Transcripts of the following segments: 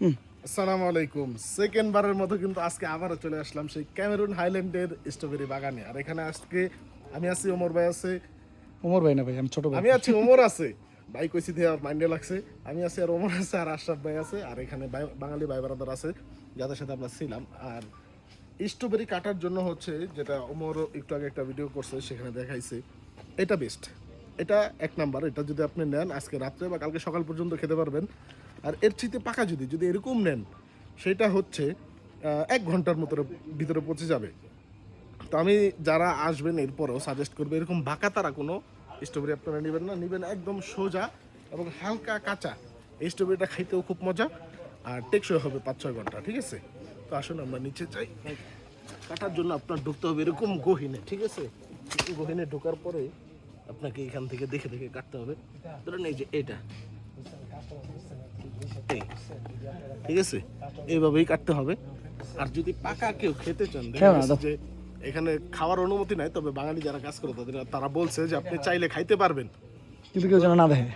আসসালামু আলাইকুম। সেকেন্ড বারের মতো কিন্তু আজকে আবারও চলে আসলাম সেই ক্যামেরুন হাইল্যান্ডের স্ট্রবেরি বাগানে। আর এখানে আজকে আমি আছি ওমর ভাই আছে। ওমর ভাই না ভাই আমি ছোট ভাই। আমি আছি ওমর আছে। ভাই কইছি দিয়ে আর মাইন্ডে লাগছে। আমি আছি আর ওমর আছে আর আশরাফ ভাই আছে। আর এখানে বাঙালি ভাই বারাদার আছে যাদের সাথে আমরা ছিলাম। আর স্ট্রবেরি কাটার জন্য হচ্ছে যেটা ওমর একটু আগে একটা ভিডিও করছে সেখানে দেখাইছে। এটা বেস্ট এটা এক নাম্বার, এটা যদি আপনি নেন আজকে রাত্রে বা কালকে সকাল পর্যন্ত খেতে পারবেন। আর এর চিতে পাকা যদি যদি এরকম নেন, সেটা হচ্ছে এক ঘণ্টার মতো ভিতরে পৌঁছে যাবে। তো আমি যারা আসবেন এরপরেও সাজেস্ট করব, এরকম বাঁকা তারা কোনো স্ট্রবেরি আপনারা নেবেন না। নেবেন একদম সোজা এবং হালকা কাঁচা। এই স্ট্রবেরিটা খাইতেও খুব মজা, আর টেকসই হবে পাঁচ ছয় ঘণ্টা, ঠিক আছে? তো আসুন আমরা নিচে যাই। কাটার জন্য আপনার ঢুকতে হবে এরকম গহিনে, ঠিক আছে? গহিনে ঢোকার পরে আপনাকে এখান থেকে দেখে দেখে কাটতে হবে। ধরেন এই যে এটা। ঠিক আছে? এইভাবেই কাটতে হবে। আর যদি পাকা কেউ খেতে চান যে এখানে খাওয়ার অনুমতি নাই তবে বাঙালি যারা কাজ করে তাদের তারা বলছে যে আপনি চাইলে খাইতে পারবেন। কিন্তু কেউ যেন না দেখে।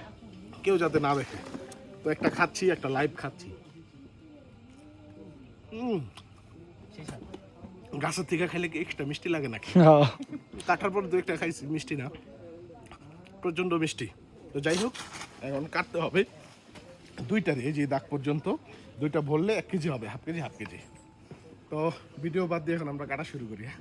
কেউ যাতে না দেখে। তো একটা খাচ্ছি একটা লাইভ খাচ্ছি। গাছের থেকে খাইলে কি এক্সট্রা মিষ্টি লাগে নাকি। কাটার পর দু একটা খাইছি মিষ্টি না। প্রচণ্ড মিষ্টি। তো যাই হোক, এখন কাটতে হবে দুইটা এই যে দাগ পর্যন্ত। দুইটা ভরলে এক কেজি হবে, হাফ কেজি হাফ কেজি। তো ভিডিও বাদ দিয়ে এখন আমরা কাটা শুরু করি হ্যাঁ?